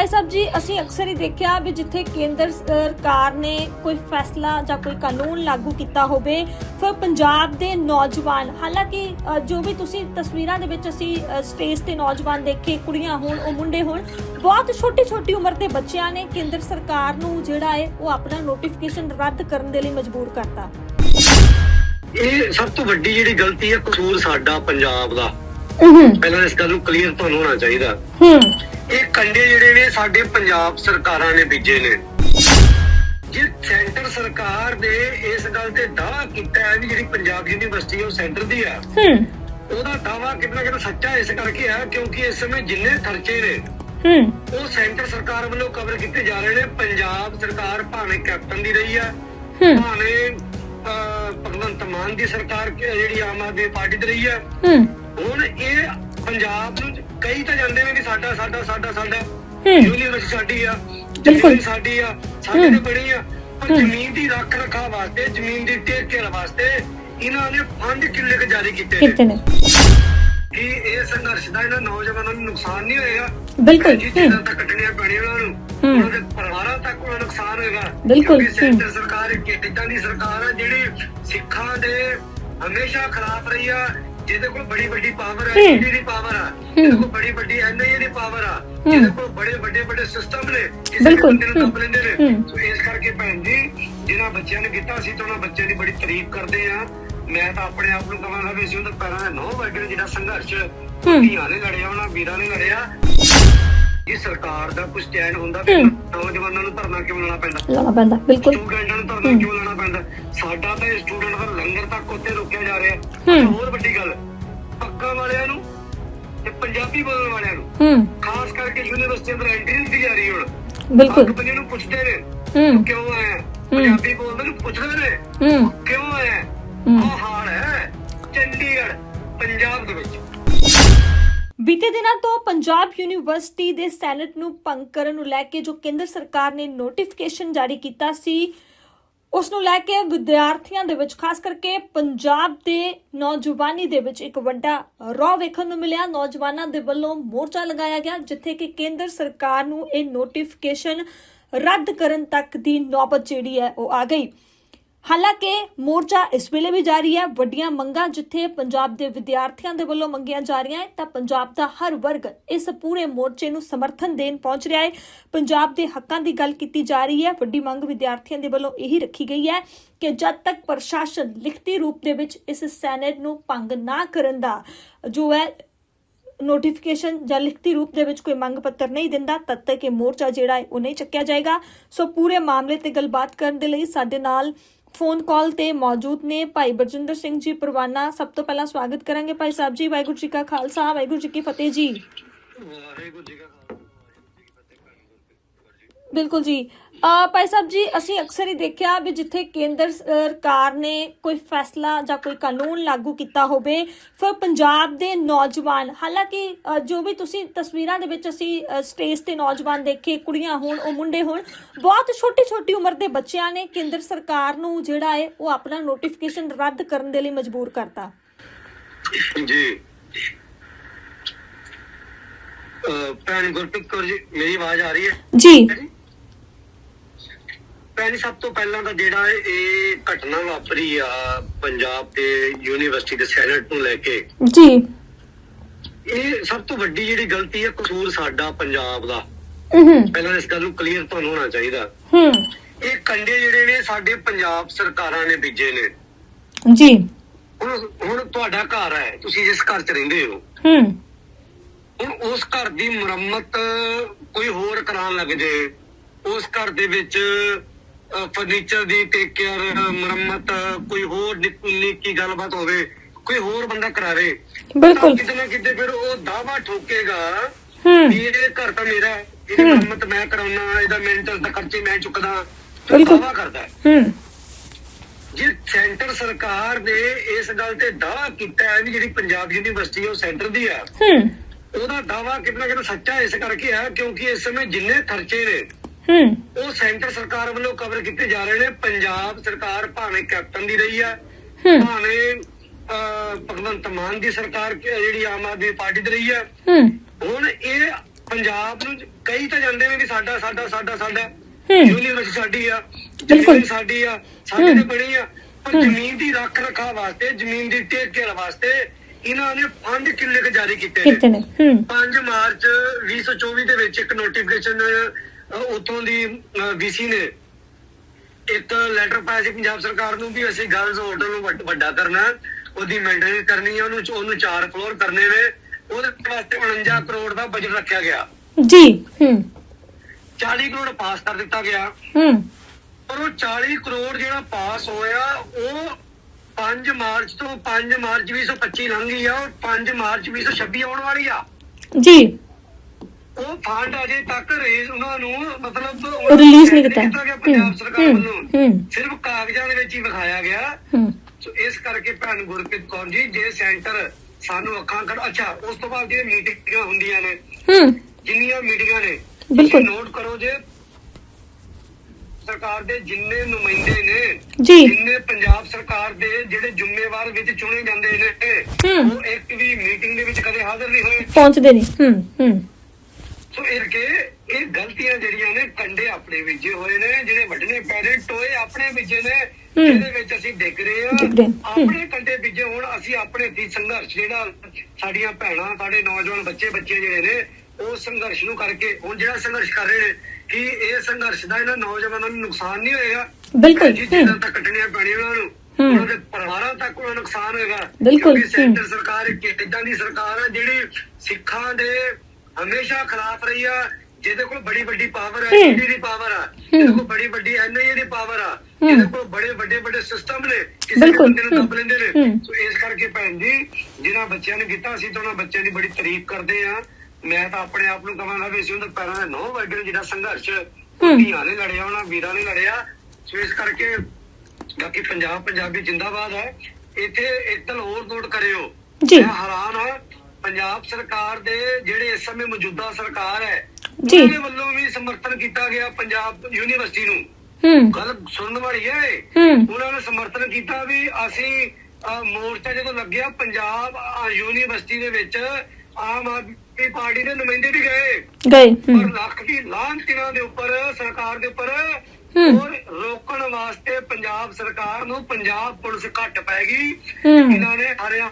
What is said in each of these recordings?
ਭਾਈ ਸਾਹਿਬ ਜੀ, ਅਸੀਂ ਅਕਸਰ ਹੀ ਦੇਖਿਆ ਵੀ ਜਿੱਥੇ ਕੇਂਦਰ ਸਰਕਾਰ ਨੇ ਕੋਈ ਫੈਸਲਾ ਜਾਂ ਕੋਈ ਕਾਨੂੰਨ ਲਾਗੂ ਕੀਤਾ ਹੋਵੇ, ਫਿਰ ਪੰਜਾਬ ਦੇ ਨੌਜਵਾਨ, ਹਾਲਾਂਕਿ ਜੋ ਵੀ ਤੁਸੀਂ ਤਸਵੀਰਾਂ ਦੇ ਵਿੱਚ ਅਸੀਂ ਸਟੇਜ ਤੇ ਨੌਜਵਾਨ ਦੇਖੇ, ਕੁੜੀਆਂ ਹੋਣ ਉਹ ਮੁੰਡੇ ਹੋਣ, ਬਹੁਤ ਛੋਟੀ ਛੋਟੀ ਉਮਰ ਦੇ ਬੱਚਿਆਂ ਨੇ ਕੇਂਦਰ ਸਰਕਾਰ ਨੂੰ ਜਿਹੜਾ ਹੈ ਉਹ ਆਪਣਾ ਨੋਟੀਫਿਕੇਸ਼ਨ ਰੱਦ ਕਰਨ ਦੇ ਲਈ ਮਜਬੂਰ ਕਰਤਾ। ਇਹ ਸਭ ਤੋਂ ਵੱਡੀ ਜਿਹੜੀ ਗਲਤੀ ਹੈ ਕਸੂਰ ਸਾਡਾ ਪੰਜਾਬ ਦਾ। ਪਹਿਲਾਂ ਇਸ ਗੱਲ ਨੂੰ ਕਲੀਅਰ ਤੁਹਾਨੂੰ ਹੋਣਾ ਚਾਹੀਦਾ। ਹੂੰ। ਇਹ ਕੰਡੇ ਜਿਹੜੇ ਨੇ ਸਾਡੇ ਪੰਜਾਬ ਸਰਕਾਰਾਂ ਨੇ ਬੀਜੇ ਨੇ। ਜੇ ਸੈਂਟਰ ਸਰਕਾਰ ਨੇ ਇਸ ਗੱਲ ਤੇ ਦਾਅਵਾ ਕੀਤਾ ਹੈ ਵੀ ਜਿਹੜੀ ਪੰਜਾਬ ਯੂਨੀਵਰਸਿਟੀ ਉਹ ਸੈਂਟਰ ਦੀ ਆ ਹੂੰ। ਉਹਦਾ ਦਾਅਵਾ ਕਿੰਨਾ ਕਿੰਨਾ ਸੱਚਾ ਇਸ ਕਰਕੇ ਆ ਕਿਉਂਕਿ ਇਸ ਸਮੇਂ ਜਿੰਨੇ ਖਰਚੇ ਨੇ ਹੂੰ। ਉਹ ਸੈਂਟਰ ਸਰਕਾਰ ਵੱਲੋਂ ਕਵਰ ਕੀਤੇ ਜਾ ਰਹੇ ਨੇ। ਪੰਜਾਬ ਸਰਕਾਰ ਭਾਵੇਂ ਕੈਪਟਨ ਦੀ ਰਹੀ ਆ ਭਾਵੇਂ ਭਗਵੰਤ ਮਾਨ ਦੀ ਸਰਕਾਰ ਜਿਹੜੀ ਆਮ ਆਦਮੀ ਪਾਰਟੀ ਦੀ ਰਹੀ ਆ ਹੂੰ। ਹੁਣ ਇਹ ਪੰਜਾਬ ਨੂੰ ਕਈ ਤਾਂ ਜਾਂਦੇ ਨੇ ਕਿ ਸਾਡਾ ਸਾਡਾ ਸਾਡਾ ਸਾਡਾ ਯੂਨੀਵਰਸਿਟੀ ਸਾਡੀ ਆ ਬਿਲਕੁਲ। ਸਾਡੀ ਆ ਸਾਡੇ। ਤੇ ਬਣੀ ਆ ਪਰ। ਜ਼ਮੀਨ ਦੀ ਰੱਖ ਰਖਾ ਵਾਸਤੇ ਜ਼ਮੀਨ ਦੀ ਟੇਕ ਕੇਅਰ ਵਾਸਤੇ ਇਹਨਾਂ ਨੇ ਫੰਡ ਕਿੰਨੇ ਕੁ ਜਾਰੀ ਕੀਤੇ ਕਿਤੇ ਨੇ ਕਿ ਇਹ ਸੰਘਰਸ਼ ਦਾ ਇਹਨਾਂ ਨੌਜਵਾਨਾਂ ਨੂੰ ਨੁਕਸਾਨ ਨਹੀਂ ਹੋਏਗਾ ਬਿਲਕੁਲ ਜੀ ਹੂੰ ਜਿਹੜਾ ਤਾਂ ਕੱਟਣੀਆਂ ਪੈਣੀਆਂ ਉਹਨਾਂ ਨੂੰ। ਉਹਨਾਂ ਦੇ ਪਰਿਵਾਰਾਂ ਤੱਕ ਉਹਨਾਂ ਨੁਕਸਾਨ ਹੋਏਗਾ ਬਿਲਕੁਲ, ਸੈਂਟਰ। ਸਰਕਾਰ ਇੱਕ ਇਦਾਂ ਦੀ ਸਰਕਾਰ ਹੈ ਜਿਹੜੀ ਸਿੱਖਾਂ ਦੇ ਹਮੇਸ਼ਾ ਖਿਲਾਫ ਰਹੀ ਆ ਜਿਹਦੇ ਕੋਲ ਬੜੀ ਵੱਡੀ ਪਾਵਰ ਹੈ। ਜਿਹਦੀ ਦੀ ਪਾਵਰ ਆ ਜਿਹਦੇ ਕੋਲ ਬੜੀ ਵੱਡੀ ਐਨਆਈਏ ਦੀ ਪਾਵਰ ਆ ਜਿਹਦੇ ਕੋਲ ਬੜੇ ਵੱਡੇ ਵੱਡੇ ਸਿਸਟਮ ਨੇ ਕਿਸੇ ਬਿਲਕੁਲ, ਬੰਦੇ ਨੂੰ ਦੱਬ। ਲੈਂਦੇ ਨੇ। ਸੋ ਇਸ ਕਰਕੇ ਭੈਣ ਜੀ ਜਿਨ੍ਹਾਂ ਬੱਚਿਆਂ ਨੇ ਕੀਤਾ ਸੀ ਤਾਂ ਉਹਨਾਂ ਬੱਚਿਆਂ ਦੀ ਬੜੀ ਤਾਰੀਫ ਕਰਦੇ ਆ ਮੈਂ ਤਾਂ ਆਪਣੇ ਆਪ ਨੂੰ ਕਹਾਂਗਾ ਵੀ ਅਸੀਂ ਉਹਦੇ ਪੈਰਾਂ ਦੇ ਨੌ ਵਰਗੇ ਜਿਹੜਾ ਸੰਘਰਸ਼ ਧੀਆਂ ਨੇ ਲੜਿਆ ਉਹਨਾਂ ਵੀਰਾਂ ਨੇ ਲੜਿਆ ਇਹ ਸਰਕਾਰ ਦਾ ਕੁਝ ਸਟੈਂਡ ਹੁੰਦਾ ਵੀ। ਨੌਜਵਾਨਾਂ ਨੂੰ ਧਰਨਾ ਕਿਉਂ ਲਾਣਾ ਪੈਂਦਾ? ਲਾਣਾ ਪੈਂਦਾ ਬਿਲਕੁਲ। ਸਟੂਡੈਂਟਾਂ ਨੂੰ ਧਰਨਾ ਕਿਉਂ ਲਾਣਾ ਪੈਂਦਾ? ਸਾਡਾ ਤਾਂ ਸਟੂਡੈਂਟ ਦਾ ਲੰਗਰ ਤੱਕ ਉੱਤੇ ਰੋਕਿਆ ਜਾ ਰਿਹਾ। ਹੂੰ। ਹੋਰ ਵੱਡੀ ਗੱਲ ਪੱਕਾ ਵਾਲਿਆਂ ਨੂੰ ਤੇ ਪੰਜਾਬੀ ਬੋਲਣ ਵਾਲਿਆਂ ਨੂੰ। ਹੂੰ। ਖਾਸ ਕਰਕੇ ਯੂਨੀਵਰਸਿਟੀ ਅੰਦਰ ਐਂਟਰੀ ਦਿੱਤੀ ਜਾ ਰਹੀ ਹੁਣ। ਬਿਲਕੁਲ। ਬੰਦੇ ਨੂੰ ਪੁੱਛਦੇ ਨੇ ਹੂੰ। ਕਿਉਂ ਆਇਆ? ਪੰਜਾਬੀ ਬੋਲਦੇ ਨੂੰ ਪੁੱਛਦੇ ਨੇ। ਬੀਤੇ ਦਿਨਾਂ ਤੋਂ ਪੰਜਾਬ ਯੂਨੀਵਰਸਿਟੀ ਦੇ ਸੈਨੇਟ ਨੂੰ ਭੰਗ ਕਰਨ ਨੂੰ ਲੈ ਕੇ ਜੋ ਕੇਂਦਰ ਸਰਕਾਰ ਨੇ ਨੋਟੀਫਿਕੇਸ਼ਨ ਜਾਰੀ ਕੀਤਾ ਸੀ, ਉਸ ਨੂੰ ਲੈ ਕੇ ਵਿਦਿਆਰਥੀਆਂ ਦੇ ਵਿੱਚ, ਖਾਸ ਕਰਕੇ ਪੰਜਾਬ ਦੇ ਨੌਜਵਾਨੀ ਦੇ ਵਿੱਚ ਇੱਕ ਵੱਡਾ ਰੌ ਵੇਖਣ ਨੂੰ ਮਿਲਿਆ। ਨੌਜਵਾਨਾਂ ਦੇ ਵੱਲੋਂ ਮੋਰਚਾ ਲਗਾਇਆ ਗਿਆ, ਜਿੱਥੇ ਕਿ ਕੇਂਦਰ ਸਰਕਾਰ ਨੂੰ ਇਹ ਨੋਟੀਫਿਕੇਸ਼ਨ ਰੱਦ ਕਰਨ ਤੱਕ ਦੀ ਨੌਬਤ ਜਿਹੜੀ ਹੈ, ਉਹ ਆ ਗਈ। ਹਾਲਾਂਕਿ ਮੋਰਚਾ ਇਸ ਵੇਲੇ ਵੀ ਜਾਰੀ ਹੈ। ਵੱਡੀਆਂ ਮੰਗਾਂ ਜਿੱਥੇ ਪੰਜਾਬ ਦੇ ਵਿਦਿਆਰਥੀਆਂ ਦੇ ਵੱਲੋਂ ਮੰਗੀਆਂ ਜਾ ਰਹੀਆਂ ਹੈ ਤਾਂ ਪੰਜਾਬ ਦਾ ਹਰ ਵਰਗ ਇਸ ਪੂਰੇ ਮੋਰਚੇ ਨੂੰ ਸਮਰਥਨ ਦੇਣ ਪਹੁੰਚ ਰਿਹਾ ਹੈ। ਪੰਜਾਬ ਦੇ ਹੱਕਾਂ ਦੀ ਗੱਲ ਕੀਤੀ ਜਾ ਰਹੀ ਹੈ। ਵੱਡੀ ਮੰਗ ਵਿਦਿਆਰਥੀਆਂ ਦੇ ਵੱਲੋਂ ਇਹੀ ਰੱਖੀ ਗਈ ਹੈ ਕਿ ਜਦ ਤੱਕ ਪ੍ਰਸ਼ਾਸਨ ਲਿਖਤੀ ਰੂਪ ਦੇ ਵਿੱਚ ਇਸ ਸੈਨੇਟ ਨੂੰ ਭੰਗ ਨਾ ਕਰਨ ਦਾ ਜੋ ਹੈ ਨੋਟੀਫਿਕੇਸ਼ਨ ਜਾਂ ਲਿਖਤੀ ਰੂਪ ਦੇ ਵਿੱਚ ਕੋਈ ਮੰਗ ਪੱਤਰ ਨਹੀਂ ਦਿੰਦਾ, ਤਦ ਤੱਕ ਇਹ ਮੋਰਚਾ ਜਿਹੜਾ ਹੈ, ਉਹ ਨਹੀਂ ਚੱਕਿਆ ਜਾਏਗਾ। ਸੋ ਪੂਰੇ ਮਾਮਲੇ ਤੇ ਗੱਲਬਾਤ ਕਰਨ ਦੇ ਲਈ ਸਾਡੇ ਨਾਲ ਫੋਨ ਕਾਲ ਤੇ ਮੌਜੂਦ ਨੇ। ਭਾਈ ਬਰਜਿੰਦਰ ਸਿੰਘ ਜੀ ਪਰਵਾਨਾ ਸਭ ਤੋਂ ਪਹਿਲਾਂ ਸਵਾਗਤ ਕਰਾਂਗੇ ਭਾਈ ਸਾਹਿਬ ਜੀ। ਵਾਹਿਗੁਰੂ ਜੀ ਕਾ ਖਾਲਸਾ ਵਾਹਿਗੁਰੂ ਜੀ ਕੀ ਫਤਿਹ ਜੀ। ਵਾਹਿਗੁਰੂ ਜੀ ਕਾ ਖਾਲਸਾ ਬਿਲਕੁਲ ਜੀ। ਭਾਈ ਸਾਹਿਬ ਜੀ ਅਸੀਂ ਅਕਸਰ ਹੀ ਦੇਖਿਆ ਵੀ ਜਿੱਥੇ ਕੇਂਦਰ ਸਰਕਾਰ ਨੇ ਕੋਈ ਫੈਸਲਾ ਜਾਂ ਕੋਈ ਕਾਨੂੰਨ ਲਾਗੂ ਕੀਤਾ ਹੋਵੇ ਫਿਰ ਪੰਜਾਬ ਦੇ ਨੌਜਵਾਨ ਹਾਲਾਂਕਿ ਜੋ ਵੀ ਤੁਸੀਂ ਤਸਵੀਰਾਂ ਦੇ ਵਿੱਚ ਅਸੀਂ ਸਟੇਜ ਤੇ ਨੌਜਵਾਨ ਦੇਖੇ ਕੁੜੀਆਂ ਹੋਣ ਉਹ ਮੁੰਡੇ ਹੋਣ ਬਹੁਤ ਛੋਟੀ ਛੋਟੀ ਉਮਰ ਦੇ ਬੱਚਿਆਂ ਨੇ ਕੇਂਦਰ ਸਰਕਾਰ ਨੂੰ ਜਿਹੜਾ ਹੈ ਉਹ ਆਪਣਾ ਨੋਟੀਫਿਕੇਸ਼ਨ ਰੱਦ ਕਰਨ ਦੇ ਲਈ ਮਜਬੂਰ ਕਰਤਾ। ਜੀ। ਭੈਣ ਗੁਰਪ੍ਰੀਤ ਕੌਰ ਜੀ ਮੇਰੀ ਆਵਾਜ਼ ਆ ਰਹੀ ਹੈ? ਜੀ। ਭੈਣ ਸਭ ਤੋਂ ਪਹਿਲਾਂ ਤਾਂ ਜਿਹੜਾ ਇਹ ਘਟਨਾ ਵਾਪਰੀ ਆ ਪੰਜਾਬ ਦੇ ਯੂਨੀਵਰਸਿਟੀ ਦੇ ਸੈਨੇਟ ਨੂੰ ਲੈ ਕੇ ਜੀ। ਇਹ ਸਭ ਤੋਂ ਵੱਡੀ ਜਿਹੜੀ ਗਲਤੀ ਹੈ ਕਸੂਰ ਸਾਡਾ ਪੰਜਾਬ ਦਾ। ਹੂੰ ਪਹਿਲਾਂ ਇਸ ਗੱਲ ਨੂੰ ਕਲੀਅਰ ਤੁਹਾਨੂੰ ਹੋਣਾ ਚਾਹੀਦਾ। ਹੂੰ। ਇਹ ਕੰਡੇ ਜਿਹੜੇ ਨੇ ਸਾਡੇ ਪੰਜਾਬ ਸਰਕਾਰਾਂ ਨੇ ਬੀਜੇ ਨੇ। ਜੀ। ਹੁਣ ਹੁਣ ਤੁਹਾਡਾ ਘਰ ਹੈ ਤੁਸੀਂ ਜਿਸ ਘਰ 'ਚ ਰਹਿੰਦੇ ਹੋ। ਹੂੰ। ਹੁਣ ਉਸ ਘਰ ਦੀ ਮੁਰੰਮਤ ਕੋਈ ਹੋਰ ਕਰਾਉਣ ਲੱਗ ਜੇ ਉਸ ਘਰ ਦੇ ਵਿੱਚ ਫਰਨੀਚਰ ਦੀ ਟੇਕ ਕੇਅਰ ਮੁਰੰਮਤ ਕੋਈ ਹੋਰ ਨਿੱਕੀ ਗੱਲਬਾਤ ਹੋਵੇ ਕੋਈ ਹੋਰ ਬੰਦਾ ਕਰਾਵੇ। ਬਿਲਕੁਲ। ਕਿਤੇ ਨਾ ਕਿਤੇ ਫਿਰ ਉਹ ਦਾਵਾ ਠੋਕੇਗਾ ਵੀ ਇਹ ਘਰ ਤਾਂ ਮੇਰਾ ਹੈ, ਇਹਦੀ ਮੁਰੰਮਤ ਮੈਂ ਕਰਾਉਣਾ ਇਹਦਾ ਮੈਂਟਲ ਦਾ ਖਰਚੇ ਮੈਂ ਚੁੱਕਦਾ। ਬਿਲਕੁਲ। ਦਾਵਾ ਕਰਦਾ ਹੈ। ਜੇ ਸੈਂਟਰ ਸਰਕਾਰ ਨੇ ਇਸ ਗੱਲ ਤੇ ਦਾਵਾ ਕੀਤਾ ਹੈ ਵੀ ਜਿਹੜੀ ਪੰਜਾਬ ਯੂਨੀਵਰਸਿਟੀ ਉਹ ਸੈਂਟਰ ਦੀ ਆ ਹੂੰ। ਉਹਦਾ ਦਾਵਾ ਕਿਤਨਾ ਕਿਤੇ ਸੱਚਾ ਇਸ ਕਰਕੇ ਆ ਕਿਉਂਕਿ ਇਸ ਸਮੇਂ ਜਿੰਨੇ ਖਰਚੇ ਨੇ ਹੂੰ। ਉਹ ਸੈਂਟਰ ਸਰਕਾਰ ਵੱਲੋਂ ਕਵਰ ਕੀਤੇ ਜਾ ਰਹੇ ਨੇ। ਪੰਜਾਬ ਸਰਕਾਰ ਭਾਵੇਂ ਕੈਪਟਨ ਦੀ ਰਹੀ ਆ ਹੂੰ। ਭਾਵੇਂ ਅਹ, ਭਗਵੰਤ ਮਾਨ ਦੀ ਸਰਕਾਰ ਕਿ- ਜਿਹੜੀ ਆਮ ਆਦਮੀ ਪਾਰਟੀ ਦੀ ਰਹੀ ਆ ਹੂੰ। ਹੁਣ ਇਹ ਪੰਜਾਬ ਨੂੰ ਕਈ ਤਾਂ ਜਾਂਦੇ ਨੇ ਵੀ ਸਾਡਾ ਸਾਡਾ ਸਾਡਾ ਸਾਡਾ ਹੂੰ। ਯੂਨੀਵਰਸਿਟੀ ਸਾਡੀ ਆ ਬਿਲਕੁਲ। ਜ਼ਮੀਨ ਸਾਡੀ ਆ ਸਾਡੇ। ਤੇ ਬਣੀ ਆ। ਪਰ। ਜ਼ਮੀਨ ਦੀ ਰੱਖ ਰਖਾ ਵਾਸਤੇ ਜ਼ਮੀਨ ਦੀ ਟੇਕ ਕੇਅਰ ਵਾਸਤੇ ਇਹਨਾਂ ਨੇ ਫੰਡ ਕਿੰਨੇ ਕੁ ਜਾਰੀ ਕੀਤੇ ਕਿਤੇ ਨੇ। ਨੇ ਹੂੰ। 5 ਮਾਰਚ 2024 ਦੇ ਵਿੱਚ ਇੱਕ ਨੋਟੀਫਿਕੇਸ਼ਨ ਉਤੋਂ ਦੀ ਵੀਸੀ ਨੇ ਇੱਕ ਲੈਟਰ ਪਾਇਆ ਸੀ ਪੰਜਾਬ ਸਰਕਾਰ ਨੂੰ ਵੀ ਅਸੀਂ ਗਰਲਸ ਹੋਟਲ ਨੂੰ ਵੱਡ- ਕਰਨਾ ਉਹਦੀ ਮੇਨਟੇਨ ਕਰਨੀ ਹੈ ਉਹਨੂੰ ਉਹਨੂੰ ਚਾਰ ਫਲੋਰ ਕਰਨੇ ਨੇ ਉਹਦੇ ਵਾਸਤੇ 49 ਕਰੋੜ ਦਾ ਬਜਟ ਰੱਖਿਆ ਗਿਆ। ਜੀ ਹੂੰ। 40 ਕਰੋੜ ਪਾਸ ਕਰ ਦਿੱਤਾ ਗਿਆ। ਹੂੰ। ਪਰ ਉਹ 40 ਕਰੋੜ ਜਿਹੜਾ ਪਾਸ ਹੋਇਆ ਉਹ 5 ਮਾਰਚ ਤੋਂ 5 ਮਾਰਚ 2025 ਲੰਘ ਗਈ ਆ ਔਰ 5 ਮਾਰਚ 2026 ਆਉਣ ਵਾਲੀ ਆ। ਜੀ। ਉਹ ਫੰਡ ਅਜੇ ਤੱਕ ਰੇਜ਼ ਉਹਨਾਂ ਨੂੰ ਮਤਲਬ ਉਹ ਰਿਲੀਜ਼ ਨਹੀਂ ਕੀਤਾ। ਗਿਆ ਹੂੰ ਪੰਜਾਬ ਸਰਕਾਰ ਵੱਲੋਂ। ਸਿਰਫ ਕਾਗਜ਼ਾਂ ਦੇ ਵਿੱਚ ਹੀ ਵਿਖਾਇਆ ਗਿਆ। ਸੋ ਇਸ ਕਰਕੇ ਭੈਣ ਗੁਰਪ੍ਰੀਤ ਕੌਰ ਜੀ ਜੇ ਸੈਂਟਰ ਸਾਨੂੰ ਅੱਖਾਂ ਕਰ ਅੱਛਾ ਉਸ ਤੋਂ ਬਾਅਦ ਜਿਹੜੀਆਂ ਮੀਟਿੰਗਾਂ ਹੁੰਦੀਆਂ ਨੇ ਹੂੰ। ਜਿੰਨੀਆਂ ਮੀਟਿੰਗਾਂ ਨੇ ਬਿਲਕੁਲ। ਨੋਟ ਕਰੋ ਜੇ। ਸਰਕਾਰ ਦੇ ਜਿੰਨੇ ਨੁਮਾਇੰਦੇ ਨੇ ਜਿੰਨੇ ਪੰਜਾਬ ਸਰਕਾਰ ਦੇ ਜਿਹੜੇ ਜ਼ਿੰਮੇਵਾਰ ਵਿੱਚ ਚੁਣੇ ਜਾਂਦੇ ਨੇ। ਉਹ ਇੱਕ ਵੀ ਮੀਟਿੰਗ ਦੇ ਵਿੱਚ ਕਦੇ ਹਾਜ਼ਰ ਨਹੀਂ ਹੋਏ। ਪਹੁੰਚਦੇ ਨਹੀਂ। ਹੂੰ ਹੂੰ। ਸੋ ਇਹ ਕਿ ਇਹ ਗਲਤੀਆਂ ਜਿਹੜੀਆਂ ਨੇ ਕੰਡੇ ਆਪਣੇ ਵਿੱਚੇ ਹੋਏ ਨੇ ਜਿਹੜੇ ਵੱਡਨੇ ਪੈਰੇ ਟੋਏ ਆਪਣੇ ਵਿੱਚੇ ਨੇ। ਜਿਹਦੇ ਵਿੱਚ ਅਸੀਂ ਡਿੱਗ ਰਹੇ ਰਹੇ। ਹੂੰ। ਆਪਣੇ ਕੰਡੇ ਵਿੱਚੇ ਹੁਣ ਅਸੀਂ ਆਪਣੇ ਦੀ ਸੰਘਰਸ਼ ਜਿਹੜਾ ਸਾਡੀਆਂ ਭੈਣਾਂ ਸਾਡੇ ਨੌਜਵਾਨ ਬੱਚੇ ਬੱਚੇ ਜਿਹੜੇ ਨੇ ਉਹ ਸੰਘਰਸ਼ ਨੂੰ ਕਰਕੇ ਹੁਣ ਜਿਹੜਾ ਸੰਘਰਸ਼ ਕਰ ਰਹੇ ਨੇ ਕਿ ਇਹ ਸੰਘਰਸ਼ ਦਾ ਇਹਨਾਂ ਨੌਜਵਾਨਾਂ ਨੂੰ ਨੁਕਸਾਨ ਨਹੀਂ ਹੋਏਗਾ ਬਿਲਕੁਲ ਜਿੱਦਾਂ ਤੱਕ ਕੱਟਣੀਆਂ ਪੈਣੀਆਂ ਉਹਨਾਂ ਨੂੰ। ਉਹਨਾਂ ਦੇ ਪਰਿਵਾਰਾਂ ਤੱਕ ਉਹਨਾਂ ਨੁਕਸਾਨ ਹੋਏਗਾ ਬਿਲਕੁਲ, ਸੈਂਟਰ। ਸਰਕਾਰ ਇੱਕ ਇਦਾਂ ਦੀ ਸਰਕਾਰ ਹੈ ਜਿਹੜੀ ਸਿੱਖਾਂ ਦੇ ਹਮੇਸ਼ਾ ਖਿਲਾਫ ਰਹੀ ਆ ਜਿਹਦੇ ਕੋਲ ਬੜੀ ਵੱਡੀ ਪਾਵਰ ਹੈ। ਈਡੀ ਦੀ ਪਾਵਰ ਆ ਜਿਹਦੇ ਕੋਲ ਬੜੀ ਵੱਡੀ ਐਨਆਈਏ ਦੀ ਪਾਵਰ ਆ। ਜਿਹਦੇ ਕੋਲ ਬੜੇ ਵੱਡੇ ਵੱਡੇ ਸਿਸਟਮ ਨੇ ਕਿਸੇ ਬੰਦੇ ਨੂੰ ਦੱਬ। ਲੈਂਦੇ ਨੇ। ਸੋ ਇਸ ਕਰਕੇ ਭੈਣ ਜੀ ਜਿਨ੍ਹਾਂ ਬੱਚਿਆਂ ਨੇ ਕੀਤਾ ਅਸੀਂ ਤਾਂ ਉਹਨਾਂ ਬੱਚਿਆਂ ਦੀ ਬੜੀ ਤਾਰੀਫ ਕਰਦੇ ਆ ਮੈਂ ਤਾਂ ਆਪਣੇ ਆਪ ਨੂੰ ਕਹਾਂਗਾ ਵੀ ਅਸੀਂ ਉਹਦੇ ਪੈਰਾਂ ਦੇ ਨੌ ਵਰਗੇ ਜਿਹੜਾ ਸੰਘਰਸ਼ ਧੀਆਂ ਨੇ ਲੜਿਆ ਉਹਨਾਂ ਵੀਰਾਂ ਨੇ ਲੜਿਆ ਸੋ ਇਸ ਕਰਕੇ ਬਾਕੀ ਪੰਜਾਬ ਪੰਜਾਬੀ ਜਿੰਦਾਬਾਦ ਹੈ ਇੱਥੇ ਇੱਕ ਗੱਲ ਹੋਰ ਨੋਟ ਕਰਿਓ ਜੀ। ਹੈਰਾਨ ਹਾਂ ਪੰਜਾਬ ਸਰਕਾਰ ਦੇ ਜਿਹੜੇ ਇਸ ਸਮੇਂ ਮੌਜੂਦਾ ਸਰਕਾਰ ਹੈ ਜੀ। ਉਹਨਾਂ ਦੇ ਵੱਲੋਂ ਵੀ ਸਮਰਥਨ ਕੀਤਾ ਗਿਆ ਪੰਜਾਬ ਯੂਨੀਵਰਸਿਟੀ ਨੂੰ। ਹੂੰ। ਗੱਲ ਸੁਣਨ ਵਾਲੀ ਹੈ ਇਹ। ਉਹਨਾਂ ਨੇ ਸਮਰਥਨ ਕੀਤਾ ਵੀ ਅਸੀਂ ਅਹ, ਮੋਰਚਾ ਜਦੋਂ ਲੱਗਿਆ ਪੰਜਾਬ ਅਹ, ਯੂਨੀਵਰਸਿਟੀ ਦੇ ਵਿੱਚ ਆਮ ਆਦਮੀ ਪਾਰਟੀ ਦੇ ਨੁਮਾਇੰਦੇ ਵੀ ਗਏ। ਗਏ ਪਰ ਲੱਖ ਦੀ ਲਾਂਘਤੀਆਂ ਦੇ ਉੱਪਰ ਸਰਕਾਰ ਦੇ ਉੱਪਰ ਹੂੰ। ਔਰ ਰੋਕਣ ਵਾਸਤੇ ਪੰਜਾਬ ਸਰਕਾਰ ਨੂੰ ਪੰਜਾਬ ਪੁਲਿਸ ਘੱਟ ਪੈ ਗਈ। ਹੂੰ। ਇਹਨਾਂ ਨੇ ਹਰਿਆ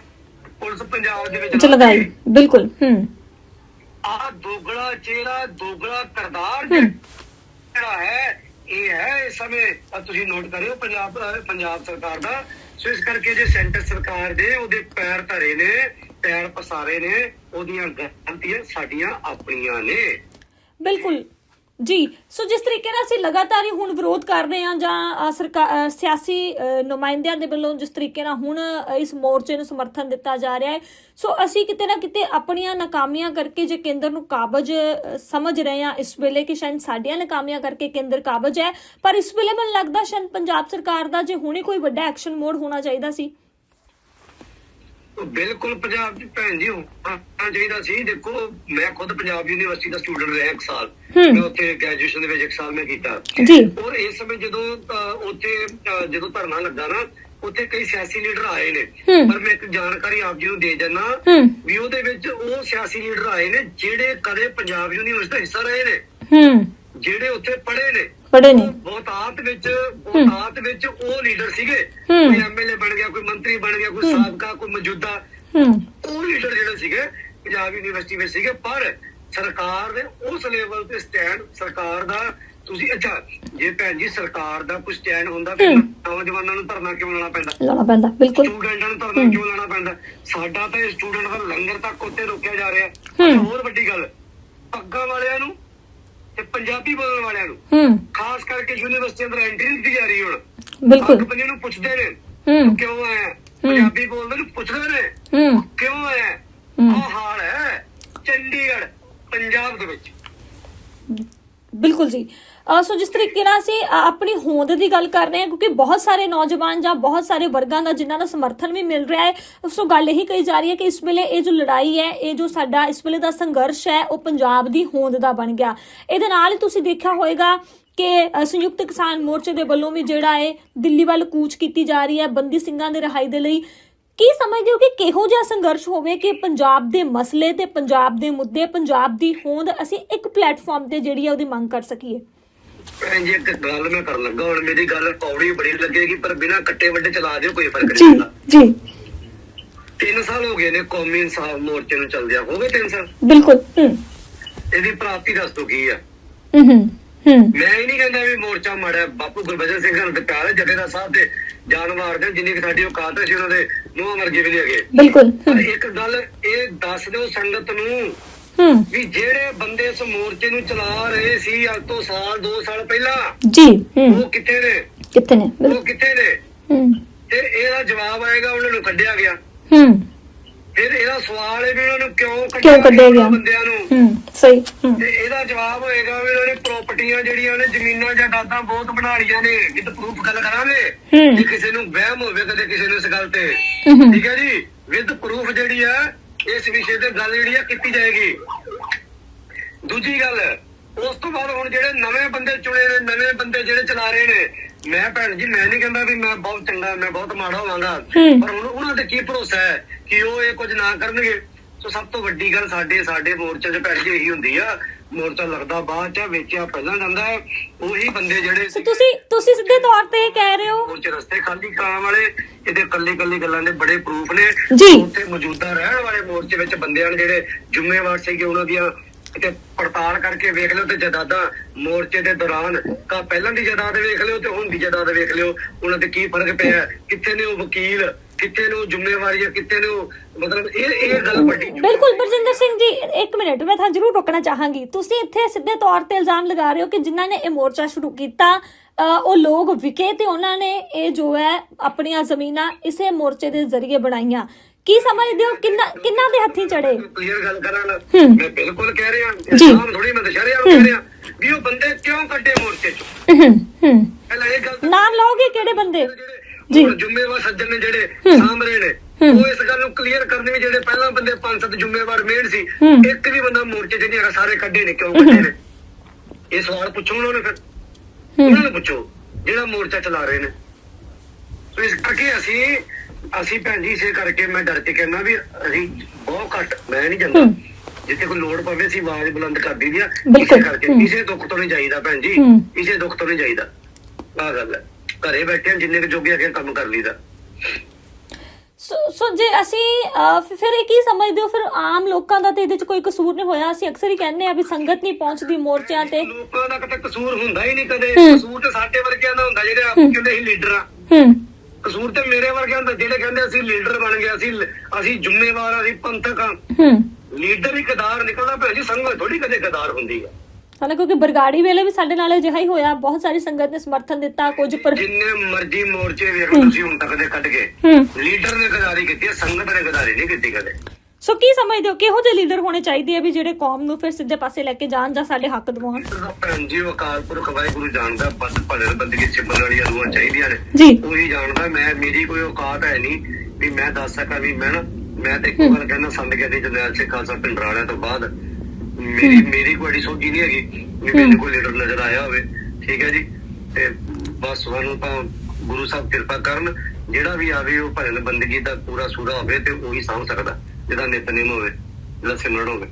ਪੁਲਿਸ ਪੰਜਾਬ ਦੇ ਵਿੱਚ ਚ ਲਗਾਈ। ਬਿਲਕੁਲ ਹੂੰ। ਆ ਦੋਗਲਾ ਚਿਹਰਾ ਦੋਗਲਾ ਕਰਦਾਰ। ਜਿਹੜਾ ਹੈ ਇਹ ਹੈ ਇਸ ਸਮੇਂ। ਤੁਸੀਂ ਨੋਟ ਕਰਿਓ ਪੰਜਾਬ ਪੰਜਾਬ ਸਰਕਾਰ ਦਾ। ਸੋ ਇਸ ਕਰਕੇ ਜੇ ਸੈਂਟਰ ਸਰਕਾਰ ਦੇ ਉਹਦੇ ਪੈਰ ਧਰੇ ਨੇ ਪੈਰ ਪਸਾਰੇ ਨੇ ਉਹਦੀਆਂ ਗਲਤੀਆਂ ਸਾਡੀਆਂ ਆਪਣੀਆਂ ਨੇ। ਬਿਲਕੁਲ। ਜੀ, ਸੋ ਜਿਸ ਤਰੀਕੇ ਨਾਲ ਅਸੀਂ ਲਗਾਤਾਰ ਹੀ ਹੁਣ ਵਿਰੋਧ ਕਰ ਰਹੇ ਹਾਂ ਜਾਂ ਸਰਕਾਰ ਸਿਆਸੀ ਨੁਮਾਇੰਦਿਆਂ ਦੇ ਵੱਲੋਂ ਜਿਸ ਤਰੀਕੇ ਨਾਲ ਹੁਣ ਇਸ ਮੋਰਚੇ ਨੂੰ ਸਮਰਥਨ ਦਿੱਤਾ ਜਾ ਰਿਹਾ ਹੈ, ਸੋ ਅਸੀਂ ਕਿਤੇ ਨਾ ਕਿਤੇ ਆਪਣੀਆਂ ਨਾਕਾਮੀਆਂ ਕਰਕੇ ਜੇ ਕੇਂਦਰ ਨੂੰ ਕਾਬਜ ਸਮਝ ਰਹੇ ਹਾਂ, ਇਸ ਵੇਲੇ ਕਿ ਸ਼ਾਇਦ ਸਾਡੀਆਂ ਨਾਕਾਮੀਆਂ ਕਰਕੇ ਕੇਂਦਰ ਕਾਬਜ ਹੈ, ਪਰ ਇਸ ਵੇਲੇ ਮੈਨੂੰ ਲੱਗਦਾ ਸ਼ਾਇਦ ਪੰਜਾਬ ਸਰਕਾਰ ਦਾ ਜੇ ਹੁਣੇ ਕੋਈ ਵੱਡਾ ਐਕਸ਼ਨ ਮੋਡ ਹੋਣਾ ਚਾਹੀਦਾ ਸੀ। ਬਿਲਕੁਲ ਪੰਜਾਬ ਦੀ ਭੈਣ ਜੀ ਹੋਣਾ ਚਾਹੀਦਾ ਸੀ। ਦੇਖੋ ਮੈਂ ਖੁਦ ਪੰਜਾਬ ਯੂਨੀਵਰਸਿਟੀ ਦਾ ਸਟੂਡੈਂਟ ਰਿਹਾ ਇੱਕ ਸਾਲ। ਮੈਂ ਉੱਥੇ ਗ੍ਰੈਜੂਏਸ਼ਨ ਦੇ ਵਿੱਚ ਇੱਕ ਸਾਲ ਮੈਂ ਕੀਤਾ। ਜੀ। ਔਰ ਇਸ ਸਮੇਂ ਜਦੋਂ ਉੱਥੇ ਜਦੋਂ ਧਰਨਾ ਲੱਗਾ ਨਾ ਉੱਥੇ ਕਈ ਸਿਆਸੀ ਲੀਡਰ ਆਏ ਨੇ। ਪਰ ਮੈਂ ਇੱਕ ਜਾਣਕਾਰੀ ਆਪ ਜੀ ਨੂੰ ਦੇ ਹੂੰ। ਵੀ ਉਹਦੇ ਵਿੱਚ ਉਹ ਸਿਆਸੀ ਲੀਡਰ ਆਏ ਨੇ ਜਿਹੜੇ ਕਦੇ ਪੰਜਾਬ ਯੂਨੀਵਰਸਿਟੀ ਦਾ ਹਿੱਸਾ ਰਹੇ ਨੇ। ਹੂੰ। ਜਿਹੜੇ ਉੱਥੇ ਪੜ੍ਹੇ ਨੇ ਪੜੇ ਨੇ। ਬਹੁਤਾਤ ਵਿੱਚ ਬਹੁਤਾਤ ਵਿੱਚ ਉਹ ਲੀਡਰ ਸੀਗੇ। ਕੋਈ ਐਮਐਲਏ ਬਣ ਗਿਆ ਕੋਈ ਮੰਤਰੀ ਬਣ ਗਿਆ ਕੋਈ ਸਾਬਕਾ ਕੋਈ ਮੌਜੂਦਾ। ਉਹ ਲੀਡਰ ਜਿਹੜੇ ਸੀਗੇ ਪੰਜਾਬ ਯੂਨੀਵਰਸਿਟੀ ਵਿੱਚ ਸੀਗੇ ਪਰ ਸਰਕਾਰ ਦੇ ਉਸ ਲੈਵਲ ਤੇ ਸਟੈਂਡ ਸਰਕਾਰ ਦਾ ਤੁਸੀਂ ਅੱਛਾ ਜੇ ਭੈਣ ਜੀ ਸਰਕਾਰ ਦਾ ਕੋਈ ਸਟੈਂਡ ਹੁੰਦਾ ਹੂੰ। ਨੌਜਵਾਨਾਂ ਨੂੰ ਧਰਨਾ ਕਿਉਂ ਲਾਣਾ ਪੈਂਦਾ? ਲਾਣਾ ਪੈਂਦਾ ਬਿਲਕੁਲ। ਸਟੂਡੈਂਟਾਂ ਨੂੰ ਧਰਨਾ। ਕਿਉਂ ਲਾਣਾ ਪੈਂਦਾ? ਸਾਡਾ ਤਾਂ ਇਹ ਸਟੂਡੈਂਟ ਦਾ ਲੰਗਰ ਤੱਕ ਉੱਤੇ ਰੋਕਿਆ ਜਾ ਰਿਹਾ। ਹੋਰ ਵੱਡੀ ਗੱਲ ਪੱਗਾਂ ਵਾਲਿਆਂ ਨੂੰ ਤੇ ਪੰਜਾਬੀ ਬੋਲਣ ਵਾਲਿਆਂ ਨੂੰ। ਹੂੰ। ਖਾਸ ਕਰਕੇ ਯੂਨੀਵਰਸਿਟੀ ਅੰਦਰ ਐਂਟਰੀ ਦਿੱਤੀ ਜਾ ਰਹੀ ਹੁਣ। ਬਿਲਕੁਲ। ਬੰਨੇ ਨੂੰ ਪੁੱਛਦੇ ਨੇ ਹੂੰ। ਕਿਉਂ ਆਇਆ? ਪੰਜਾਬੀ ਬੋਲਦੇ ਨੂੰ ਪੁੱਛਦੇ ਨੇ ਹੂੰ। ਕਿਉਂ ਆਇਆ? ਹੂੰ। ਉਹ ਹਾਲ ਹੈ ਚੰਡੀਗੜ੍ਹ ਪੰਜਾਬ ਦੇ ਵਿੱਚ। ਬਿਲਕੁਲ ਜੀ। ਸੋ ਜਿਸ ਤਰੀਕੇ ਨਾਲ ਅਸੀਂ ਆਪਣੀ ਹੋਂਦ ਦੀ ਗੱਲ ਕਰ ਰਹੇ ਹਾਂ, ਕਿਉਂਕਿ ਬਹੁਤ ਸਾਰੇ ਨੌਜਵਾਨ ਜਾਂ ਬਹੁਤ ਸਾਰੇ ਵਰਗਾਂ ਦਾ ਜਿਨ੍ਹਾਂ ਦਾ ਸਮਰਥਨ ਵੀ ਮਿਲ ਰਿਹਾ ਹੈ, ਸੋ ਗੱਲ ਇਹੀ ਕਹੀ ਜਾ ਰਹੀ ਹੈ ਕਿ ਇਸ ਵੇਲੇ ਇਹ ਜੋ ਲੜਾਈ ਹੈ, ਇਹ ਜੋ ਸਾਡਾ ਇਸ ਵੇਲੇ ਦਾ ਸੰਘਰਸ਼ ਹੈ, ਉਹ ਪੰਜਾਬ ਦੀ ਹੋਂਦ ਦਾ ਬਣ ਗਿਆ। ਇਹਦੇ ਨਾਲ ਹੀ ਤੁਸੀਂ ਦੇਖਿਆ ਹੋਵੇਗਾ ਕਿ ਸੰਯੁਕਤ ਕਿਸਾਨ ਮੋਰਚੇ ਦੇ ਵੱਲੋਂ ਵੀ ਜਿਹੜਾ ਹੈ ਦਿੱਲੀ ਵੱਲ ਕੂਚ ਕੀਤੀ ਜਾ ਰਹੀ ਹੈ, ਬੰਦੀ ਸਿੰਘਾਂ ਦੇ ਰਿਹਾਈ ਦੇ ਲਈ। ਕੀ ਸਮਝਦੇ ਹੋ ਕਿ ਕਿਹੋ ਜਿਹਾ ਸੰਘਰਸ਼ ਹੋਵੇ ਕਿ ਪੰਜਾਬ ਦੇ ਮਸਲੇ ਤੇ ਪੰਜਾਬ ਦੇ ਮੁੱਦੇ ਪੰਜਾਬ ਦੀ ਹੋਂਦ ਅਸੀਂ ਇੱਕ ਪਲੇਟਫਾਰਮ ਤੇ ਜਿਹੜੀ ਹੈ ਉਹਦੀ ਮੰਗ ਕਰ ਸਕੀਏ? ਜੀ ਇੱਕ ਗੱਲ ਮੈਂ ਕਰਨ ਲੱਗਾ ਹੁਣ ਮੇਰੀ ਗੱਲ ਪੌੜੀ ਬੜੀ ਲੱਗੇਗੀ ਪਰ ਬਿਨਾਂ ਕੱਟੇ ਵੱਡੇ ਚਲਾ ਦਿਓ ਕੋਈ ਫ਼ਰਕ ਜੀ ਨਹੀਂ ਪੈਂਦਾ। ਜੀ। 3 ਸਾਲ ਹੋ ਗਏ ਨੇ ਕੌਮੀ ਇਨਸਾਫ ਮੋਰਚੇ ਨੂੰ ਚੱਲਦਿਆਂ ਹੋ ਗਏ 3 ਸਾਲ? ਬਿਲਕੁਲ ਹੂੰ। ਇਹਦੀ ਪ੍ਰਾਪਤੀ ਦੱਸ ਦੋ ਕੀ ਆ? ਹੂੰ ਹੂੰ ਮੈਂ ਇਹ ਨਹੀਂ ਕਹਿੰਦਾ ਵੀ ਮੋਰਚਾ ਮਾੜਾ ਹੈ। ਬਾਪੂ ਗੁਰਬਚਨ ਸਿੰਘ ਨਾਲ ਪਿਆਰ ਹੈ ਜਥੇਦਾਰ ਸਾਹਿਬ ਦੇ ਜਾਨ ਮਾਰਦੇ ਜਿੰਨੀ ਕਿ ਸਾਡੀ ਔਕਾਤ ਸੀ ਉਹਨਾਂ ਦੇ ਨੂੰਹ ਵਰਗੇ ਵੀ ਹੈਗੇ। ਬਿਲਕੁਲ। ਪਰ ਇੱਕ ਗੱਲ ਇਹ ਦੱਸ ਦਿਓ ਸੰਗਤ ਨੂੰ ਹੂੰ। ਵੀ ਜਿਹੜੇ ਬੰਦੇ ਇਸ ਮੋਰਚੇ ਨੂੰ ਚਲਾ ਰਹੇ ਸੀ ਅੱਜ ਤੋਂ ਸਾਲ 2 ਸਾਲ ਪਹਿਲਾਂ ਜੀ ਹੂੰ। ਉਹ ਕਿੱਥੇ ਨੇ? ਕਿੱਥੇ ਨੇ? ਉਹ ਕਿੱਥੇ ਨੇ? ਹੂੰ। ਤੇ ਇਹਦਾ ਜਵਾਬ ਆਏਗਾ ਉਹਨਾਂ ਨੂੰ ਕੱਢਿਆ ਗਿਆ। ਹੂੰ। ਫਿਰ ਇਹਦਾ ਸਵਾਲ ਹੈ ਵੀ ਉਹਨਾਂ ਨੂੰ ਕਿਉਂ ਕਿਉਂ ਕੱਢਿਆ ਗਿਆ? ਬੰਦਿਆਂ ਨੂੰ ਹੂੰ ਸਹੀ ਹੂੰ ਤੇ ਇਹਦਾ ਜਵਾਬ ਹੋਏਗਾ ਵੀ ਉਹਨਾਂ ਨੇ ਪ੍ਰਾਪਰਟੀਆਂ ਜਿਹੜੀਆਂ ਨੇ ਜ਼ਮੀਨਾਂ ਜਾਇਦਾਦਾਂ ਬਹੁਤ ਬਣਾ ਲਈਆਂ ਨੇ ਵਿਦ ਪ੍ਰੂਫ ਗੱਲ ਕਰਾਂਗੇ। ਜੇ ਕਿਸੇ ਨੂੰ ਵਹਿਮ ਹੋਵੇ ਕਦੇ ਕਿਸੇ ਨੂੰ ਇਸ ਗੱਲ ਤੇ। ਠੀਕ ਹੈ ਜੀ ਵਿਦ ਪ੍ਰੂਫ ਜਿਹੜੀ ਆ ਇਸ ਵਿਸ਼ੇ ਤੇ ਗੱਲ ਜਿਹੜੀ ਆ ਕੀਤੀ ਜਾਏਗੀ ਦੂਜੀ ਗੱਲ ਉਸ ਤੋਂ ਬਾਅਦ ਹੁਣ ਜਿਹੜੇ ਨਵੇਂ ਬੰਦੇ ਚੁਣੇ ਨੇ ਨਵੇਂ ਬੰਦੇ ਜਿਹੜੇ ਚਲਾ ਰਹੇ ਨੇ ਮੈਂ ਭੈਣ ਜੀ ਮੈਂ ਨਹੀਂ ਕਹਿੰਦਾ ਵੀ ਮੈਂ ਬਹੁਤ ਚੰਗਾ ਮੈਂ ਬਹੁਤ ਮਾੜਾ ਹੋਵਾਂਗਾ। ਪਰ ਹੁਣ ਉਹਨਾਂ ਤੇ ਕੀ ਭਰੋਸਾ ਹੈ ਕਿ ਉਹ ਇਹ ਕੁਝ ਨਾ ਕਰਨਗੇ? ਸੋ ਸਭ ਤੋਂ ਵੱਡੀ ਗੱਲ ਸਾਡੇ ਸਾਡੇ ਮੋਰਚੇ 'ਚ ਭੈਣ ਜੀ ਇਹੀ ਹੁੰਦੀ ਆ। ਮੋਰਚਾ ਲੱਗਦਾ ਬਾਅਦ 'ਚ ਵੇਚਿਆ ਪਹਿਲਾਂ ਜਾਂਦਾ ਹੈ। ਉਹੀ ਬੰਦੇ ਜਿਹੜੇ ਸੋ ਤੁਸੀਂ ਤੁਸੀਂ ਸਿੱਧੇ ਤੌਰ ਤੇ ਇਹ ਕਹਿ ਰਹੇ ਹੋ? ਮੋਰਚੇ ਰਸਤੇ ਖਾਲੀ ਕਰਾਉਣ ਵਾਲੇ ਇਹਦੇ ਕੱਲੇ ਕੱਲੇ ਗੱਲਾਂ ਦੇ ਬੜੇ ਪ੍ਰੂਫ ਨੇ। ਉੱਥੇ ਮੌਜੂਦਾ ਰਹਿਣ ਵਾਲੇ ਮੋਰਚੇ ਵਿੱਚ ਬੰਦਿਆਂ ਨੇ ਜਿਹੜੇ ਜ਼ਿੰਮੇਵਾਰ ਸੀਗੇ ਉਹਨਾਂ ਦੀਆਂ ਕਿਤੇ ਪੜਤਾਲ ਕਰਕੇ ਵੇਖ ਲਿਓ ਤੇ ਜਦਾਦਾਂ ਮੋਰਚੇ ਦੇ ਦੌਰਾਨ ਕਾ ਪਹਿਲਾਂ ਦੀ ਜਦਾਦ ਵੇਖ ਲਿਓ ਤੇ ਹੁਣ ਦੀ ਜਦਾਦ ਵੇਖ ਲਿਓ ਉਹਨਾਂ ਤੇ ਕੀ ਫ਼ਰਕ ਪਿਆ ਹੈ? ਕਿੱਥੇ ਨੇ ਉਹ ਵਕੀਲ? ਕਿੱਥੇ ਨੇ ਉਹ ਜ਼ਿੰਮੇਵਾਰੀਆਂ ਕਿੱਥੇ ਨੇ ਉਹ ਮਤਲਬ ਇਹ ਇਹ ਗੱਲ ਵੱਡੀ ਬਿਲਕੁਲ ਬਰਜਿੰਦਰ ਸਿੰਘ ਜੀ ਇੱਕ ਮਿੰਟ ਮੈਂ ਤੁਹਾਨੂੰ ਜ਼ਰੂਰ ਰੋਕਣਾ ਚਾਹਾਂਗੀ। ਤੁਸੀਂ ਇੱਥੇ ਸਿੱਧੇ ਤੌਰ ਤੇ ਇਲਜ਼ਾਮ ਲਗਾ ਰਹੇ ਹੋ ਕਿ ਜਿਨ੍ਹਾਂ ਨੇ ਇਹ ਮੋਰਚਾ ਸ਼ੁਰੂ ਕੀਤਾ ਉਹ ਲੋਕ ਵਿਕੇ ਤੇ ਉਹਨਾਂ ਨੇ ਇਹ ਜੋ ਹੈ ਆਪਣੀਆਂ ਜ਼ਮੀਨਾਂ ਇਸੇ ਮੋਰਚੇ ਦੇ ਜ਼ਰੀਏ ਬਣਾਈਆਂ। ਕੀ ਸਮਝਦੇ ਹੋ? ਕਿੰਨਾ ਕਿੰਨਾ ਦੇ ਹੱਥੀਂ ਚੜੇ ਕਲੀਅਰ ਗੱਲ ਕਰਾਂ। ਮੈਂ ਬਿਲਕੁਲ ਕਹਿ ਰਿਹਾ। ਇਸਲਾਮ ਥੋੜੀ ਮੈਂ ਦਸ਼ਹਰੇ ਨੂੰ ਕਹਿ ਰਿਹਾ। ਵੀ ਉਹ ਬੰਦੇ ਕਿਉਂ ਕੱਢੇ ਮੋਰਚੇ ਚੋਂ? ਹੂੰ ਨਾਮ ਲਓਗੇ ਕਿਹੜੇ ਬੰਦੇ? ਜੀ। ਜਿਹੜੇ ਜ਼ਿੰਮੇਵਾਰ ਸੱਜਣ ਨੇ ਜਿਹੜੇ ਰਹੇ ਨੇ। ਉਹ ਇਸ ਗੱਲ ਨੂੰ ਕਲੀਅਰ ਕਰਨ ਵੀ ਜਿਹੜੇ ਪਹਿਲਾਂ ਬੰਦੇ ਪੰਜ ਸੱਤ ਜ਼ਿੰਮੇਵਾਰ ਮੇਨ ਸੀ। ਇੱਕ ਵੀ ਬੰਦਾ ਮੋਰਚੇ 'ਚ ਨਹੀਂ ਹੈਗਾ ਸਾਰੇ ਕੱਢੇ ਨੇ ਕਿਉਂ ਕੱਢੇ ਨੇ? ਇਹ ਸਵਾਲ ਪੁੱਛੋ ਉਹਨਾਂ ਨੂੰ ਫਿਰ। ਉਹਨਾਂ ਨੂੰ ਪੁੱਛੋ ਜਿਹੜਾ ਮੋਰਚਾ ਚਲਾ ਰਹੇ ਨੇ। ਸੋ ਇਸ ਕਰਕੇ ਅਸੀਂ ਅਸੀਂ ਭੈਣ ਜੀ ਇਸੇ ਕਰਕੇ ਮੈਂ ਡਰ ਕੇ ਕਹਿੰਦਾ ਵੀ ਅਸੀਂ ਬਹੁਤ ਘੱਟ ਮੈਂ ਨਹੀਂ ਜਾਂਦਾ। ਜਿੱਥੇ ਕੋਈ ਲੋੜ ਪਵੇ ਅਸੀਂ ਆਵਾਜ਼ ਬੁਲੰਦ ਕਰ ਦਈਦੀ ਆ। ਬਿਲਕੁਲ। ਇਸੇ ਕਰਕੇ। ਹੂੰ। ਕਿਸੇ ਦੁੱਖ ਤੋਂ ਨਹੀਂ ਜਾਈਦਾ ਭੈਣ ਜੀ। ਹੂੰ। ਕਿਸੇ ਦੁੱਖ ਤੋਂ ਨਹੀਂ ਜਾਈਦਾ। ਆਹ ਗੱਲ ਹੈ। ਘਰੇ ਬੈਠੇ ਜਿੰਨੇ ਕੁ ਜੋਗੇ ਹੈਗੇ ਕੰਮ ਕਰ ਲਈਦਾ। ਸੋ ਸੋ ਜੇ ਅਸੀਂ ਫਿਰ- ਫਿਰ ਇਹ ਕੀ ਸਮਝਦੇ ਹੋ? ਫਿਰ ਆਮ ਲੋਕਾਂ ਦਾ ਤੇ ਇਹਦੇ ਚ ਕੋਈ ਕਸੂਰ ਨਹੀਂ ਹੋਇਆ? ਅਸੀਂ ਅਕਸਰ ਹੀ ਕਹਿੰਦੇ ਆ ਵੀ ਸੰਗਤ ਨਹੀਂ ਪਹੁੰਚਦੀ ਮੋਰਚਿਆਂ ਤੇ। ਲੋਕਾਂ ਦਾ ਕਦੇ ਕਸੂਰ ਹੁੰਦਾ ਹੀ ਨਹੀਂ ਕਦੇ। ਕਸੂਰ ਤੇ ਸਾਡੇ ਵਰਗਿਆਂ ਦਾ ਹੁੰਦਾ ਜਿਹੜੇ ਆਪ ਕਹਿੰਦੇ ਅਸੀਂ ਲੀਡਰ ਆ ਹੂੰ। ਕਸੂਰ ਤੇ ਮੇਰੇ ਵਰਗਿਆਂ ਦਾ ਜਿਹੜੇ ਕਹਿੰਦੇ ਅਸੀਂ ਲੀਡਰ ਬਣ ਗਏ ਅਸੀਂ ਅਸੀਂ ਜ਼ਿੰਮੇਵਾਰ ਆ, ਅਸੀਂ ਪੰਥਕ ਆ ਹੂੰ। ਲੀਡਰ ਹੀ ਗਦਾਰ ਨਿਕਲਦਾ ਭੈਣ ਜੀ ਸੰਗਤ ਥੋੜੀ ਕਦੇ ਗਦਾਰ ਹੁੰਦੀ ਆ। ਹਾਲਾਂਕਿ ਕਿਉਂਕਿ ਬਰਗਾੜੀ ਵੇਲੇ ਵੀ ਸਾਡੇ ਨਾਲ ਅਜਿਹਾ ਹੀ ਹੋਇਆ ਬਹੁਤ ਸਾਰੀ ਸੰਗਤ ਨੇ ਸਮਰਥਨ ਦਿੱਤਾ ਕੁਝ ਪਰ ਜਿੰਨੇ ਮਰਜ਼ੀ ਮੋਰਚੇ ਵੇਖ ਤੁਸੀਂ ਹੁਣ ਤੱਕ ਦੇ ਕੱਢ ਕੇ। ਲੀਡਰ ਨੇ ਗਦਾਰੀ ਕੀਤੀ ਸੰਗਤ ਨੇ ਗਦਾਰੀ ਨਹੀਂ ਕੀਤੀ ਕਦੇ। ਸੋ ਕੀ ਸਮਝਦੇ ਹੋ? ਕਿਹੋ ਜਿਹੇ ਲੀਡਰ ਹੋਣੇ ਚਾਹੀਦੇ ਆ ਵੀ ਜਿਹੜੇ ਕੌਮ ਨੂੰ ਫਿਰ ਸਿੱਧੇ ਪਾਸੇ ਲੈ ਕੇ ਜਾਣ ਜਾਂ ਸਾਡੇ ਹੱਕ ਦਿਵਾਉਣ? ਜੀ ਉਹ ਅਕਾਲ ਪੁਰਖ ਵਾਹਿਗੁਰੂ ਜਾਣਦਾ ਬਦ ਭਜਨ ਬੰਦਗੀ ਸਿਮਰਨ ਵਾਲੀਆਂ ਰੂਹਾਂ ਚਾਹੀਦੀਆਂ ਨੇ। ਜੀ। ਉਹੀ ਜਾਣਦਾ ਮੈਂ ਮੇਰੀ ਕੋਈ ਔਕਾਤ ਹੈ ਨਹੀਂ ਵੀ ਮੈਂ ਦੱਸ ਸਕਾਂ ਵੀ ਮੈਂ ਨਾ ਮੈਂ ਤੇ ਇੱਕੋ ਗੱਲ ਕਹਿੰਦਾ ਸੰਦ ਕਹਿੰਦੇ ਜਨਰਲ ਸੇ ਖਾਲਸਾ ਪਿੰਡ ਵਾਲਿਆਂ ਤੋਂ ਬਾਅਦ। ਮੇਰੀ ਮੇਰੀ ਕੋਈ ਐਡੀ ਸੋਚੀ ਨਹੀਂ ਹੈਗੀ ਵੀ ਮੈਨੂੰ ਕੋਈ ਲੀਡਰ ਨਜ਼ਰ ਆਇਆ ਹੋਵੇ। ਠੀਕ ਹੈ ਜੀ? ਤੇ ਬਸ ਸਾਨੂੰ ਤਾਂ ਗੁਰੂ ਸਾਹਿਬ ਕਿਰਪਾ ਕਰਨ ਜਿਹੜਾ ਵੀ ਆਵੇ ਉਹ ਭਜਨ ਬੰਦਗੀ ਦਾ ਪੂਰਾ ਸੂਰਾ ਹੋਵੇ ਤੇ ਉਹੀ ਸਾਂਭ ਸਕਦਾ। ਜਿਹਦਾ ਨਿਤਨੇਮ ਹੋਵੇ ਜਿਹੜਾ ਸਿਮਰਨ ਹੋਵੇ।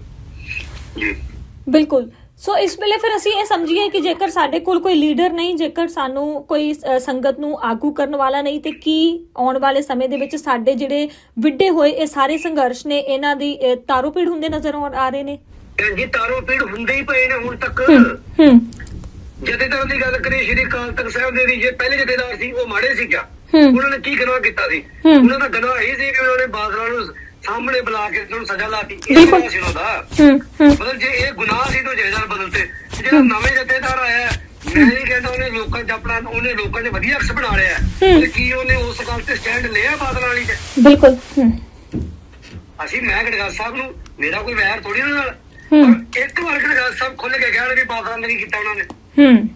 ਜੀ। ਬਿਲਕੁਲ। ਸੋ ਇਸ ਵੇਲੇ ਫਿਰ ਅਸੀਂ ਇਹ ਸਮਝੀਏ ਕਿ ਜੇਕਰ ਸਾਡੇ ਕੋਲ ਕੋਈ ਲੀਡਰ ਨਹੀਂ ਜੇਕਰ ਸਾਨੂੰ ਕੋਈ ਸੰਗਤ ਨੂੰ ਆਗੂ ਕਰਨ ਵਾਲਾ ਨਹੀਂ ਤੇ ਕੀ ਆਉਣ ਵਾਲੇ ਸਮੇਂ ਦੇ ਵਿੱਚ ਸਾਡੇ ਜਿਹੜੇ ਵਿੱਢੇ ਹੋਏ ਇਹ ਸਾਰੇ ਸੰਘਰਸ਼ ਨੇ ਇਹਨਾਂ ਦੀ ਅ, ਤਾਰੋ ਪੀੜ ਹੁੰਦੇ ਨਜ਼ਰ ਆ ਰਹੇ ਨੇ? ਜੀ ਤਾਰੋ ਪੀੜ ਹੁੰਦੇ ਹੀ ਪਏ ਨੇ ਹੁਣ ਤੱਕ। ਹੂੰ ਜਥੇਦਾਰ ਦੀ ਗੱਲ ਕਰੀਏ ਸ਼੍ਰੀ ਅਕਾਲ ਤਖਤ ਸਾਹਿਬ ਦੇ ਵੀ ਜੇ ਪਹਿਲੇ ਜਥੇਦਾਰ ਸੀ ਉਹ ਮਾੜੇ ਸੀ ਕਿਆ ਉਹਨਾਂ ਨੇ ਕੀ ਗੁਨਾਹ ਕੀਤਾ ਸੀ। ਉਹਨਾਂ ਦਾ ਗੁਨਾਹ ਇਹ ਸੀ ਕਿ ਉਹਨਾਂ ਨੇ ਬਾਦਲਾਂ ਨੂੰ ਸਾਹਮਣੇ ਬੁਲਾ ਕੇ ਉਹਨਾਂ ਨੂੰ ਸਜ਼ਾ ਲਾਤੀ। ਇਹ ਬਿਲਕੁਲ। ਸੀ ਹੂੰ ਹੂੰ। ਮਤਲਬ ਜੇ ਇਹ ਗੁਨਾਹ ਸੀ ਤਾਂ ਜਥੇਦਾਰ ਬਦਲਤੇ ਤੇ। ਜਿਹੜਾ ਨਵੇਂ ਜਥੇਦਾਰ ਆਇਆ ਹੈ, ਮੈਂ ਨਹੀਂ ਕਹਿੰਦਾ ਉਹਨੇ ਲੋਕਾਂ 'ਚ ਆਪਣਾ ਉਹਨੇ ਲੋਕਾਂ 'ਚ ਵਧੀਆ ਅਕਸ ਬਣਾ ਲਿਆ ਹੈ। ਹੂੰ। ਤੇ ਕੀ ਉਹਨੇ ਉਸ ਗੱਲ ਤੇ ਸਟੈਂਡ ਲਿਆ ਬਾਦਲਾਂ ਵਾਲੀ ਤੇ ਬਿਲਕੁਲ ਹੂੰ। ਅਸੀਂ ਮੈਂ ਗੜਗਾਸ ਸਾਹਿਬ ਨੂੰ ਮੇਰਾ ਕੋਈ ਵੈਰ ਥੋੜੀ ਉਹਨਾਂ ਨਾਲ। ਹੂੰ। ਪਰ ਇੱਕ ਵਾਰ ਗੜਗਾਸ ਸਾਹਿਬ ਖੁੱਲ ਕੇ ਕਹਿਣ ਵੀ ਬਾਦਲਾਂ ਨੇ ਨਹੀਂ ਕੀਤਾ ਉਹਨਾਂ ਨੇ। ਹੂੰ।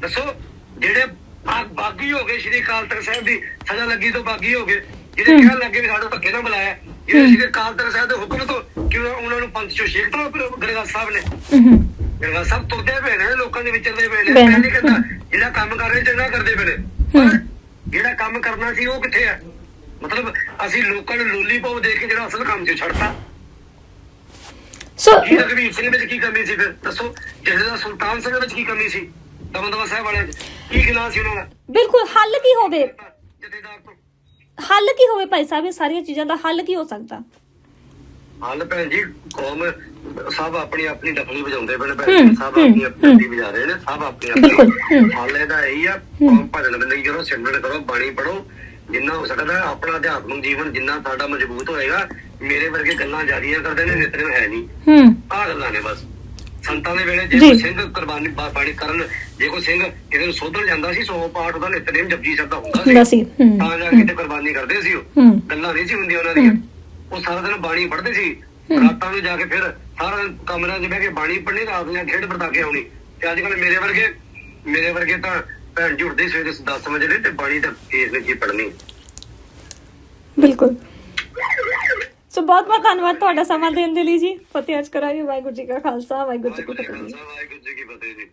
ਦੱਸੋ ਜਿਹੜੇ ਬਾਗ ਬਾਗੀ ਹੋ ਗਏ ਸ਼੍ਰੀ ਅਕਾਲ ਤਖਤ ਸਾਹਿਬ ਦੀ ਸਜ਼ਾ ਲੱਗੀ ਤੋਂ ਬਾਗੀ ਹੋ ਗਏ। ਜਿਹੜੇ ਕਹਿਣ ਲੱਗੇ ਵੀ ਸਾਡਾ ਧੱਕੇ ਨਾਲ ਬੁਲਾਇਆ ਜਿਹੜੇ ਸ਼੍ਰੀ ਅਕਾਲ ਤਖਤ ਸਾਹਿਬ ਦੇ ਹੁਕਮ ਤੋਂ ਕਿਉਂ ਉਹਨਾਂ ਨੂੰ ਪੰਥ ਚੋਂ ਸ਼ੇਖਤਾ ਗਰੇਗਾ ਸਾਹਿਬ ਨੇ। ਗਰੇਗਾ ਸਾਹਿਬ ਤੁਰਦੇ ਪਏ ਨੇ ਲੋਕਾਂ ਦੇ ਵਿਚਰਦੇ ਪਏ ਨੇ ਨਹੀਂ ਕਹਿੰਦਾ ਜਿਹੜਾ ਕੰਮ ਕਰ ਰਹੇ ਚੰਗਾ ਕਰਦੇ ਪਏ ਨੇ। ਜਿਹੜਾ ਕੰਮ ਕਰਨਾ ਸੀ ਉਹ ਕਿੱਥੇ ਆ ਮਤਲਬ ਅਸੀਂ ਲੋਕਾਂ ਨੂੰ ਲੋਲੀਪੌਪ ਦੇ ਕੇ ਜਿਹੜਾ ਅਸਲ ਕੰਮ 'ਚ ਛੱਡਤਾ। ਸੋ ਕੀ ਰਘਵੀਰ ਸਿੰਘ ਵਿੱਚ ਕੀ ਕਮੀ ਸੀ ਫਿਰ? ਦੱਸੋ ਜਿਹਦੇ ਦਾ ਸੁਲਤਾਨ ਸਿੰਘ ਵਿੱਚ ਕੀ ਕਮੀ ਸੀ? ਦਮਦਮਾ ਸਾਹਿਬ ਵਾਲਿਆਂ 'ਚ ਕੀ ਗਿਲਾ ਸੀ ਉਹਨਾਂ ਦਾ? ਬਿਲਕੁਲ ਹੱਲ ਕੀ ਹੋਵੇ? ਜਥੇਦਾਰ ਤੋਂ ਹੱਲ ਕੀ ਹੋਵੇ ਭਾਈ ਸਾਹਿਬ? ਇਹ ਸਾਰੀਆਂ ਚੀਜ਼ਾਂ ਦਾ ਹੱਲ ਕੀ ਹੋ ਸਕਦਾ? ਹਾਲ ਭੈਣ ਜੀ ਕੌਮ ਸਭ ਆਪਣੀ ਆਪਣੀ ਡਫਲੀ ਵਜਾਉਂਦੇ ਪਏ ਨੇ ਹੂੰ, ਭੈਣ ਜੀ ਸਭ ਆਪਣੀ ਆਪਣੀ ਡਫਲੀ ਵਜਾ ਰਹੇ ਨੇ ਸਭ ਆਪਣੀ ਬਿਲਕੁਲ, ਆਪਣੀ। ਹਾਲ ਇਹਦਾ ਇਹੀ ਆ ਕੌਮ ਭਜਨ ਬੰਦਗੀ ਕਰੋ ਸਿਮਰਨ ਕਰੋ ਬਾਣੀ ਪੜੋ ਜਿੰਨਾ ਹੋ ਸਕਦਾ ਆਪਣਾ ਅਧਿਆਤਮਿਕ ਜੀਵਨ ਜਿੰਨਾ ਸਾਡਾ ਮਜ਼ਬੂਤ ਹੋਏਗਾ ਮੇਰੇ ਵਰਗੇ ਗੱਲਾਂ ਜਾਰੀਆਂ ਕਰਦੇ ਨੇ ਨਿਤਰੇ ਹੈ ਨਹੀਂ। ਹੂੰ। ਆਹ ਗੱਲਾਂ ਨੇ ਬਸ। ਸੰਤਾਂ ਦੇ ਵੇਲੇ ਜੇ। ਕੋਈ ਸਿੰਘ ਕੁਰਬਾਨੀ ਬਾਣੀ ਕਰਨ ਜੇ ਕੋਈ ਸਿੰਘ ਕਿਸੇ ਨੂੰ ਸੋਧਣ ਜਾਂਦਾ ਸੀ ਸੌ ਪਾਠ ਉਹਦਾ ਨਿਤਨੇਮ ਜਪਜੀ ਸਾਹਿਬ ਦਾ ਹੁੰਦਾ ਸੀ। ਤਾਂ ਜਾ ਕੇ ਤੇ ਕੁਰਬਾਨੀ ਕਰਦੇ ਸੀ ਉਹ। ਗੱਲਾਂ ਨਹੀਂ ਸੀ ਹੁੰਦੀਆਂ ਉਹਨਾਂ ਦੀਆਂ। ਉਹ ਸਾਰਾ ਦਿਨ ਬਾਣੀ ਪੜ੍ਹਦੇ ਸੀ। ਰਾਤਾਂ ਨੂੰ ਜਾ ਕੇ ਫਿਰ ਸਾਰਾ ਦਿਨ ਕਮਰਿਆਂ 'ਚ ਬਹਿ ਕੇ ਬਾਣੀ ਪੜ੍ਹਨੀ ਰਾਤ ਨੂੰ ਖੇਡ ਵਰਤਾ ਕੇ ਆਉਣੀ। ਤੇ ਅੱਜ ਕੱਲ ਮੇਰੇ ਵਰਗੇ ਮੇਰੇ ਵਰਗੇ ਤਾਂ ਭੈਣ ਜੀ ਉੱਠਦੇ ਸਵੇਰੇ 10 ਵਜੇ ਤੇ ਬਾਣੀ ਤਾਂ ਫੇਸ ਵਿੱਚ ਹੀ ਪੜ੍ਹਨੀ। ਬਿਲਕੁਲ। ਸੋ ਬਹੁਤ ਬਹੁਤ ਧੰਨਵਾਦ ਤੁਹਾਡਾ ਸਮਾਂ ਦੇਣ ਦੇ ਲਈ ਜੀ। ਫਤਿਹ ਅਜ ਕਰਾਂਗੇ। ਵਾਹਿਗੁਰੂ ਜੀ ਕਾ ਖਾਲਸਾ, ਵਾਹਿਗੁਰੂ ਜੀ ਕੀ ਫਤਿਹ ਜੀ। ਵਾਹਿਗੁਰੂ ਜੀ ਕੀ ਫਤਿਹ ਜੀ।